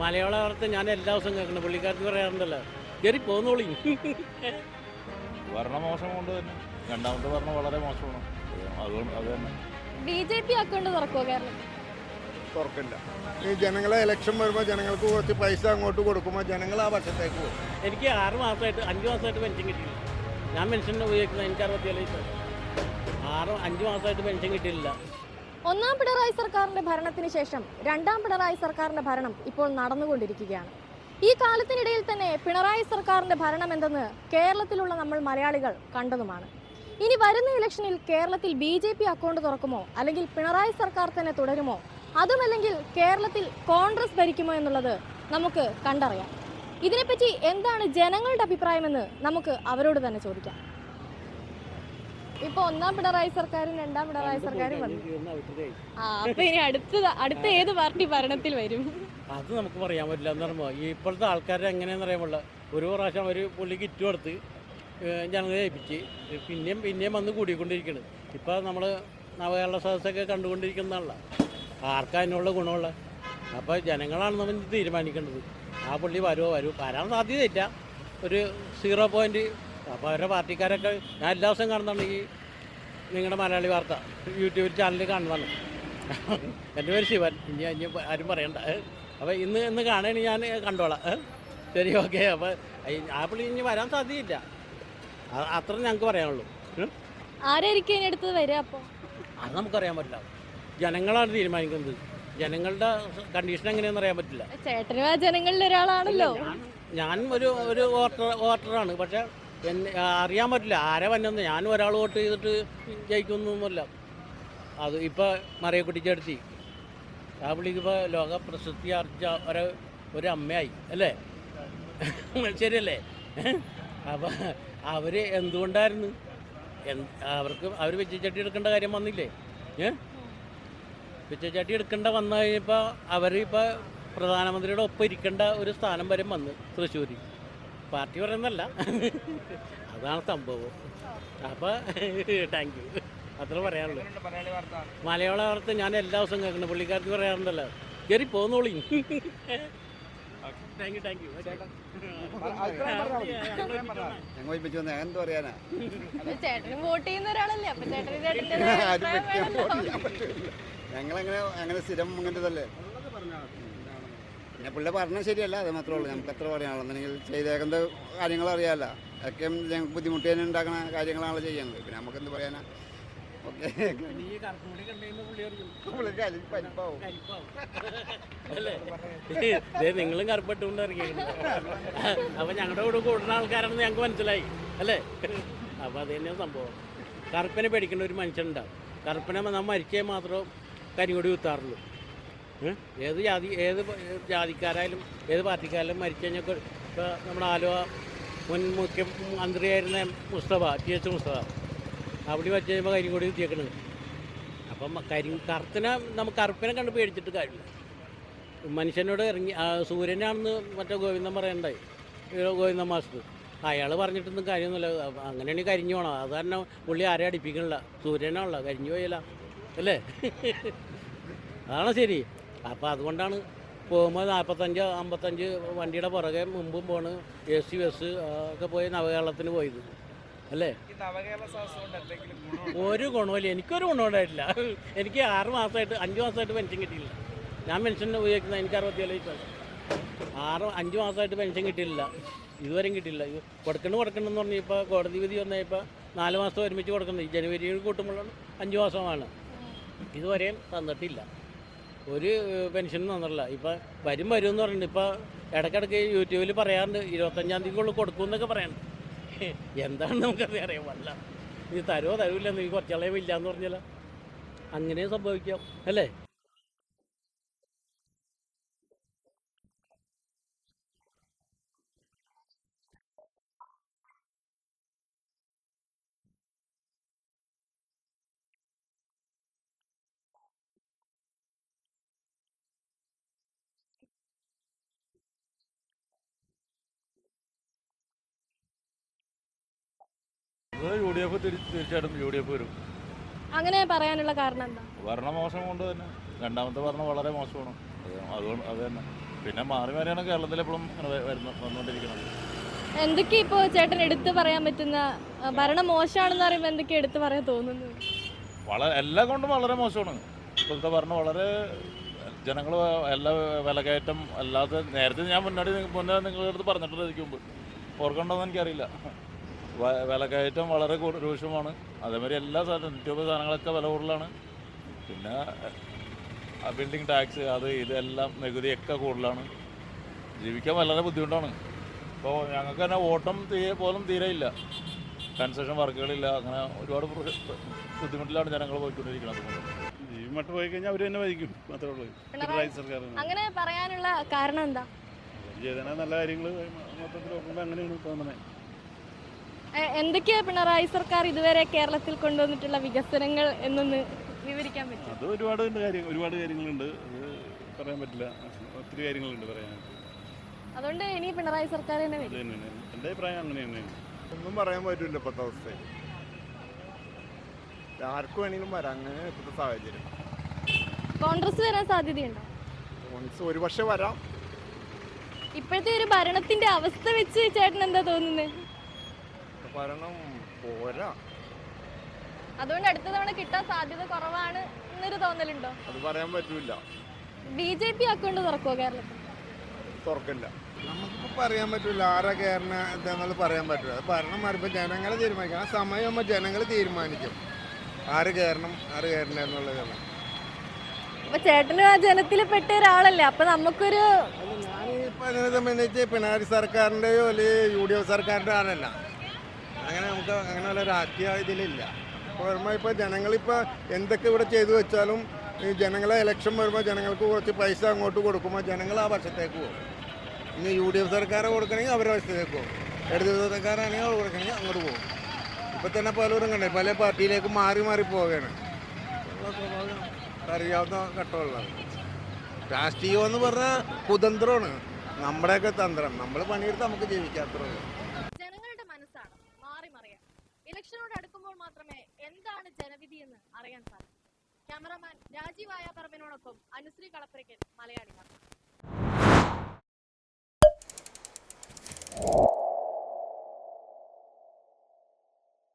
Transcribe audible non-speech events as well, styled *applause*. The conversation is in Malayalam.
മലയാള വാർത്ത ഞാൻ എല്ലാ ദിവസവും കേൾക്കണം. പുള്ളിക്കാർക്ക് പറയാറുണ്ടല്ലോ കയറി പോന്നോളി. ഭരണ മോശം കൊണ്ട് തന്നെ. രണ്ടാമത്തെ ഭരണം വളരെ മോശമാണ്. അതുകൊണ്ട് അത് തന്നെ. ബി ജെ പി അക്കൗണ്ട് തുറക്കുമോ കേരളത്തിൽ തുറക്കില്ല. ഈ ജനങ്ങളെ ഇലക്ഷൻ വരുമ്പോൾ ജനങ്ങൾക്ക് കുറച്ച് പൈസ അങ്ങോട്ട് കൊടുക്കുമ്പോൾ ജനങ്ങൾ ആ പക്ഷത്തേക്ക് പോകും. എനിക്ക് ആറ് മാസമായിട്ട് അഞ്ച് മാസമായിട്ട് പെൻഷൻ കിട്ടിയില്ല. ഞാൻ പെൻഷൻ ഉപയോഗിക്കുന്നത് എനിക്ക് അറുപത്തിയേഴ് വയസ്സായി. ആറ് അഞ്ച് മാസമായിട്ട് പെൻഷൻ കിട്ടിയില്ല. ഒന്നാം പിണറായി സർക്കാരിന്റെ ഭരണത്തിന് ശേഷം രണ്ടാം പിണറായി സർക്കാരിന്റെ ഭരണം ഇപ്പോൾ നടന്നുകൊണ്ടിരിക്കുകയാണ്. ഈ കാലത്തിനിടയിൽ തന്നെ പിണറായി സർക്കാരിന്റെ ഭരണം എന്തെന്ന് കേരളത്തിലുള്ള നമ്മൾ മലയാളികൾ കണ്ടതുമാണ്. ഇനി വരുന്ന ഇലക്ഷനിൽ കേരളത്തിൽ ബി ജെ പി അക്കൗണ്ട് തുറക്കുമോ? അല്ലെങ്കിൽ പിണറായി സർക്കാർ തന്നെ തുടരുമോ? അതുമല്ലെങ്കിൽ കേരളത്തിൽ കോൺഗ്രസ് ഭരിക്കുമോ എന്നുള്ളത് നമുക്ക് കണ്ടറിയാം. ഇതിനെപ്പറ്റി എന്താണ് ജനങ്ങളുടെ അഭിപ്രായമെന്ന് നമുക്ക് അവരോട് തന്നെ ചോദിക്കാം. ഇപ്പൊ ഒന്നാം പിണറായി സർക്കാരും രണ്ടാം പിണറായി സർക്കാരും വന്നു. ആ അപ്പൊ ഇനി അടുത്ത അടുത്ത ഏത് പാർട്ടി ഭരണത്തിൽ വരും? അത് നമുക്ക് പറയാൻ പറ്റില്ല. എന്ന് പറയുമ്പോൾ ഈ ഇപ്പോഴത്തെ ആൾക്കാരെ എങ്ങനെയാണെന്ന് പാടില്ല ഒരു പ്രാവശ്യം ഒരു പുള്ളി കിറ്റ് കൊടുത്ത് ജനങ്ങളെ ഏൽപ്പിച്ച്. പിന്നെയും പിന്നെയും വന്ന് കൂടിക്കൊണ്ടിരിക്കുന്നത് ഇപ്പോൾ നമ്മൾ നവകേരള സദസ്സൊക്കെ കണ്ടുകൊണ്ടിരിക്കുന്നതല്ല ആർക്കാ അതിനുള്ള ഗുണമുള്ള അപ്പോൾ ജനങ്ങളാണ് നമ്മൾ തീരുമാനിക്കേണ്ടത്. ആ പുള്ളി വരുമോ വരൂ. വരാൻ സാധ്യതയില്ല. ഒരു സീറോ പോയിന്റ് അപ്പോൾ അവരുടെ പാർട്ടിക്കാരൊക്കെ ഞാൻ എല്ലാ ദിവസവും കാണുന്നുണ്ട് ഈ നിങ്ങളുടെ മലയാളി വാർത്ത. യൂട്യൂബ് ചാനലിൽ കാണുന്നതാണ്. എന്റെ പേര് ശിവൻ. ഇനി ഇനി ആരും പറയണ്ട. അപ്പോൾ ഇന്ന് ഇന്ന് കാണുകയാണ് ഞാൻ കണ്ടോളാം. ശരി ഓക്കെ അപ്പോൾ ആ പുള്ളി ഇനി വരാൻ സാധ്യതയില്ല. അത്ര ഞങ്ങൾക്ക് പറയാനുള്ളൂ? ആരായിരിക്കും അടുത്ത് വരിക അപ്പോൾ അത് നമുക്കറിയാൻ പറ്റില്ല. ജനങ്ങളാണ് തീരുമാനിക്കുന്നത്. ജനങ്ങളുടെ കണ്ടീഷൻ എങ്ങനെയാണെന്ന് അറിയാൻ പറ്റില്ല. ചേട്ടനും ആ ജനങ്ങളിൽ ഒരാളാണല്ലോ ഞാൻ- ഞാൻ ഒരു ഒരു വോട്ടർ വോട്ടറാണ്. പക്ഷെ എന്നെ അറിയാൻ പറ്റില്ല. ആരെ വന്നെന്ന്. ഞാനും ഒരാൾ വോട്ട് ചെയ്തിട്ട് ജയിക്കുന്നൊന്നുമല്ല അത് ഇപ്പോൾ മറിയക്കുട്ടിച്ചേർത്തി ആ പുള്ളിക്ക് ഇപ്പോൾ ലോക പ്രശസ്തി ആർജിച്ച ഒരു ഒരു അമ്മയായി. അല്ലേ? ശരിയല്ലേ? അപ്പോൾ അവർ എന്തുകൊണ്ടായിരുന്നു? എന്ത് അവർക്ക് അവർ വെച്ചച്ചട്ടി എടുക്കേണ്ട കാര്യം വന്നില്ലേ? ഏ? വെച്ചച്ചട്ടി എടുക്കേണ്ട വന്നു കഴിഞ്ഞപ്പോൾ അവർ പ്രധാനമന്ത്രിയുടെ ഒപ്പം ഇരിക്കേണ്ട ഒരു സ്ഥാനം വരെ വന്ന് തൃശ്ശൂർ പാർട്ടി പറയുന്നല്ല അതാണ് സംഭവം. അപ്പോൾ താങ്ക് യു അത്ര പറയാനുള്ളൂ. മലയാള വാർത്ത ഞാൻ എല്ലാ ദിവസവും കേൾക്കുന്നു. പുള്ളിക്കാർക്ക് പറയാറുണ്ടല്ലോ കയറി പോന്നോളി. താങ്ക് യു താങ്ക് യു ഞങ്ങൾ ഒരുമിച്ച് വന്ന് എന്ത് പറയാനാ? ചേട്ടനും വോട്ട് ചെയ്യുന്ന ഒരാളല്ലേ? അപ്പൊ ചേട്ടന് ചേട്ടന്റെ ആരും വ്യക്തിയെ വോട്ട് ചെയ്യാൻ പറ്റില്ല. ഞങ്ങളങ്ങനെ അങ്ങനെ സ്ഥിരം അങ്ങനത്തതല്ലേ പിന്നെ പുള്ളി പറഞ്ഞത് ശരിയല്ല അത് മാത്രമേ ഉള്ളൂ. നമുക്ക് എത്ര പറയാനുള്ളൂ. ചെയ്തേക്കുന്ന കാര്യങ്ങൾ അറിയാമല്ലോ ഒക്കെ ഞങ്ങൾക്ക് ബുദ്ധിമുട്ട് തന്നെ ഉണ്ടാക്കുന്ന കാര്യങ്ങളാണ് ചെയ്യുന്നത്. പിന്നെ നമുക്ക് എന്ത് പറയാനാ? ഓക്കെ. പരിപ്പാവും. അല്ലേ? ദേ നിങ്ങളും കറുപ്പിട്ടുകൊണ്ട് ഇറങ്ങിയിരുന്നു അപ്പൊ ഞങ്ങളുടെ കൂടെ കൂടുന്ന ആൾക്കാരാണെന്ന് ഞങ്ങൾക്ക് മനസ്സിലായി. അല്ലേ? അപ്പൊ അത് തന്നെയാണ് സംഭവം. കറുപ്പനെ പേടിക്കേണ്ട ഒരു മനുഷ്യനുണ്ടാവും കറുപ്പനെ നമ്മൾ മരിച്ചേ മാത്രം കരിങ്കൊടി കുത്താറുള്ളൂ? ഏത് ജാതി ഏത് ജാതിക്കാരായാലും ഏത് പാർട്ടിക്കാരായാലും മരിച്ചു കഴിഞ്ഞാൽ ഇപ്പോൾ നമ്മുടെ ആലുവ മുൻ മുഖ്യമന്ത്രിയായിരുന്ന മുസ്തഫ ടി എച്ച് മുസ്തഫ. അവിടെ വെച്ച് കഴിയുമ്പോൾ കരിങ്കൊടി കുത്തിയേക്കണത് അപ്പം കരി കറുത്തിനെ നമുക്ക് കറുപ്പിനെ കണ്ട് പേടിച്ചിട്ട് കാര്യമില്ല. മനുഷ്യനോട് ഇറങ്ങി സൂര്യനാണെന്ന് മറ്റേ ഗോവിന്ദൻ പറയണ്ടായി ഗോവിന്ദ ഗോവിന്ദൻ മാസ്റ്റർ. അയാൾ പറഞ്ഞിട്ടൊന്നും കാര്യമൊന്നുമില്ല. അങ്ങനെയാണ് കരിഞ്ഞു പോകണം അത് തന്നെ പുള്ളി ആരെ അടിപ്പിക്കണില്ല. സൂര്യനാണല്ലോ കരിഞ്ഞു പോയില്ല. അല്ലേ? *laughs* അതാണ് ശരി. അപ്പോൾ അതുകൊണ്ടാണ് പോകുമ്പോൾ നാൽപ്പത്തഞ്ച് അമ്പത്തഞ്ച് വണ്ടിയുടെ പുറകെ മുമ്പും പോണ്. എ സി ബസ് ഒക്കെ പോയി നവകേരളത്തിന് പോയത്. അല്ലേ? ഒരു ഗുണമില്ല എനിക്കൊരു ഗുണമുണ്ടായിട്ടില്ല എനിക്ക് ആറ് മാസമായിട്ട് അഞ്ച് മാസമായിട്ട് പെൻഷൻ കിട്ടിയില്ല ഞാൻ പെൻഷൻ ഉപയോഗിക്കുന്നത് എനിക്ക് അറുപത്തിയേഴ് വയസ്സാണ് ആറ് അഞ്ച് മാസമായിട്ട് പെൻഷൻ കിട്ടിയില്ല ഇതുവരെയും കിട്ടിയില്ല ഇത് കൊടുക്കണം കൊടുക്കണം എന്ന് പറഞ്ഞാൽ ഇപ്പോൾ കോടതി വിധി വന്നപ്പോൾ നാല് മാസം ഒരുമിച്ച് കൊടുക്കുന്നത്. ജനുവരിയിൽ കൂട്ടുമ്പോഴാണ് അഞ്ച് മാസമാണ്. ഇതുവരെയും തന്നിട്ടില്ല. ഒരു പെൻഷനും തന്നിട്ടില്ല. ഇപ്പം വരും വരും എന്ന് പറഞ്ഞിട്ട് ഇപ്പം ഇടയ്ക്കിടയ്ക്ക് യൂട്യൂബിൽ പറയാറുണ്ട് ഇരുപത്തഞ്ചാം തീയതിക്കുള്ളിൽ കൊടുക്കും എന്നൊക്കെ പറയുന്നുണ്ട് എന്താണ് നമുക്കത് അറിയാൻ പാടില്ല. ഇത് തരുമോ തരൂല്ല നീ കുറച്ചാളെ ഇല്ല എന്ന് പറഞ്ഞല്ല. അങ്ങനെ സംഭവിക്കാം അല്ലേ? യു ഡി എഫ് തീർച്ചയായിട്ടും യു ഡി എഫ് വരും. അങ്ങനെ പറയാനുള്ള കാരണം എന്താ? ഭരണ മോശം കൊണ്ട് തന്നെ. രണ്ടാമത്തെ ഭരണം വളരെ മോശമാണ്. അതുകൊണ്ട് അത് തന്നെ. പിന്നെ മാറി മാറിയാണ് കേരളത്തിൽ എപ്പോഴും വന്നുകൊണ്ടിരിക്കുന്നത്. എന്തൊക്കെ ഇപ്പോൾ ചേട്ടൻ എടുത്തു പറയാൻ പറ്റുന്ന ഭരണം മോശമാണെന്ന് പറയുമ്പോൾ എന്തൊക്കെ എടുത്തു പറയാൻ തോന്നുന്നു? വളരെ എല്ലാം കൊണ്ടും വളരെ മോശമാണ്. ഇപ്പോഴത്തെ ഭരണം വളരെ ജനങ്ങൾ എല്ലാ വിലകയറ്റം അല്ലാതെ നേരത്തെ ഞാൻ നി- മുന്നേ നിങ്ങളുടെ അടുത്ത് പറഞ്ഞിട്ടുള്ളത് എനിക്ക് മുമ്പ്. ഓർക്കണ്ടോന്ന് എനിക്കറിയില്ല. വ- വിലകയറ്റം വളരെ രൂക്ഷമാണ്. അതേമാതിരി എല്ലാ സാധനം നിത്യോപ സാധനങ്ങളൊക്കെ വില കൂടുതലാണ്. പിന്നെ ബിൽഡിംഗ് ടാക്സ് അത് ഇതെല്ലാം നികുതിയൊക്കെ കൂടുതലാണ്. ജീവിക്കാൻ വളരെ ബുദ്ധിമുട്ടാണ്. ഇപ്പോൾ ഞങ്ങൾക്ക് തന്നെ ഓട്ടം തീരെ പോലും തീരെ ഇല്ല. കൺസ്ട്രക്ഷൻ വർക്കുകളില്ല. അങ്ങനെ ഒരുപാട് ബുദ്ധിമുട്ടിലാണ് ജനങ്ങൾ പോയിക്കൊണ്ടിരിക്കുന്നത്. മട്ട് പോയി കഴിഞ്ഞാൽ അവർ തന്നെ വഹിക്കും മാത്രമേ ഉള്ളൂ. പിണറായി സർക്കാർ അങ്ങനെ പറയാനുള്ള കാരണം എന്താ? നല്ല കാര്യങ്ങൾ മൊത്തത്തിൽ നോക്കുമ്പോൾ അങ്ങനെയാണ് തോന്നുന്നത്. എന്തൊക്കെയാ പിണറായി സർക്കാർ ഇതുവരെ കേരളത്തിൽ കൊണ്ടുവന്നിട്ടുള്ള വികസനങ്ങൾ എന്നൊന്ന് വിവരിക്കാൻ പറ്റും അത് ഒരുപാട് കാര്യം ഒരുപാട് കാര്യങ്ങളുണ്ട്. അത് പറയാൻ പറ്റില്ല. ഒത്തിരി കാര്യങ്ങളുണ്ട് പറയാനായിട്ട്. അതുകൊണ്ട് ഇനി പിണറായി സർക്കാർ എന്റെ എന്റെ അഭിപ്രായം അങ്ങനെ തന്നെയാണ് ഒന്നും പറയാൻ പറ്റില്ല ഇപ്പോഴത്തെ അവസ്ഥ ആർക്കും വേണമെങ്കിലും വരാം. അങ്ങനെ ഇപ്പോഴത്തെ സാഹചര്യം. കോൺഗ്രസ് വരാൻ സാധ്യതയുണ്ടോ? കോൺഗ്രസ് ഒരു പക്ഷേ വരാം. ഇപ്പോഴത്തെ ഒരു ഭരണത്തിന്റെ അവസ്ഥ വെച്ച് ചേട്ടൻ എന്താ തോന്നുന്നത് ഭരണം പോരാ. അതുകൊണ്ട് അടുത്ത തവണ കിട്ടാൻ സാധ്യത കുറവാണ് എന്നൊരു തോന്നലുണ്ടോ? അത് പറയാൻ പറ്റൂല. ബി ജെ പി അക്കൗണ്ട് തുറക്കുമോ കേരളത്തിൽ? തുറക്കില്ല. നമുക്കിപ്പോൾ പറയാൻ പറ്റില്ല ആരാ കയറണ എന്താന്നുള്ളത് പറയാൻ പറ്റില്ല അത് ഭരണം മാറിയപ്പോൾ ജനങ്ങളെ തീരുമാനിക്കും ആ സമയമാകുമ്പോൾ ജനങ്ങൾ തീരുമാനിക്കും. ആര് കയറണം ആര് കയറണം എന്നുള്ളതാണ്. അപ്പൊ ചേട്ടന് ആ ജനത്തിൽ പെട്ട ഒരാളല്ലേ? അപ്പൊ നമുക്കൊരു ഞാനിപ്പോൾ അതിനെ സംബന്ധിച്ച് പിണറായി സർക്കാരിന്റെയോ അല്ലെങ്കിൽ യു ഡി എഫ് സർക്കാരിന്റെ ആളല്ല. അങ്ങനെ നമുക്ക് അങ്ങനെ ഉള്ള രാഷ്ട്രീയ ഇതിലില്ല. ഓർമ്മ ഇപ്പോൾ ജനങ്ങളിപ്പോൾ എന്തൊക്കെ ഇവിടെ ചെയ്തു വെച്ചാലും ഈ ജനങ്ങളെ ഇലക്ഷൻ വരുമ്പോൾ ജനങ്ങൾക്ക് കുറച്ച് പൈസ അങ്ങോട്ട് കൊടുക്കുമ്പോൾ ജനങ്ങൾ ആ വർഷത്തേക്ക് പോകും. ഇനി യു ഡി എഫ് സർക്കാരെ കൊടുക്കണമെങ്കിൽ അവരുടെ വശത്തേക്ക് പോകും. ഇടതു സർക്കാരാണെങ്കിൽ അവർ കൊടുക്കണമെങ്കിൽ അങ്ങോട്ട് പോകും. ഇപ്പം തന്നെ പലരും കണ്ടേ പല പാർട്ടിയിലേക്ക് മാറി മാറി പോവുകയാണ്. അറിയാവുന്ന ഘട്ടമുള്ളത് രാഷ്ട്രീയം എന്ന് പറഞ്ഞാൽ കുതന്ത്രമാണ്. നമ്മുടെയൊക്കെ തന്ത്രം. നമ്മൾ പണിയെടുത്ത് നമുക്ക് ജീവിക്കാത്രേ മാത്രമേ എന്താണ് ജനവിധി എന്ന് അറിയാൻ സാധിക്കൂ. ക്യാമറമാൻ രാജീവ് ആയാപറമ്പിനോടൊപ്പം അനുശ്രീ കളപ്പുരയ്ക്കൽ മലയാളി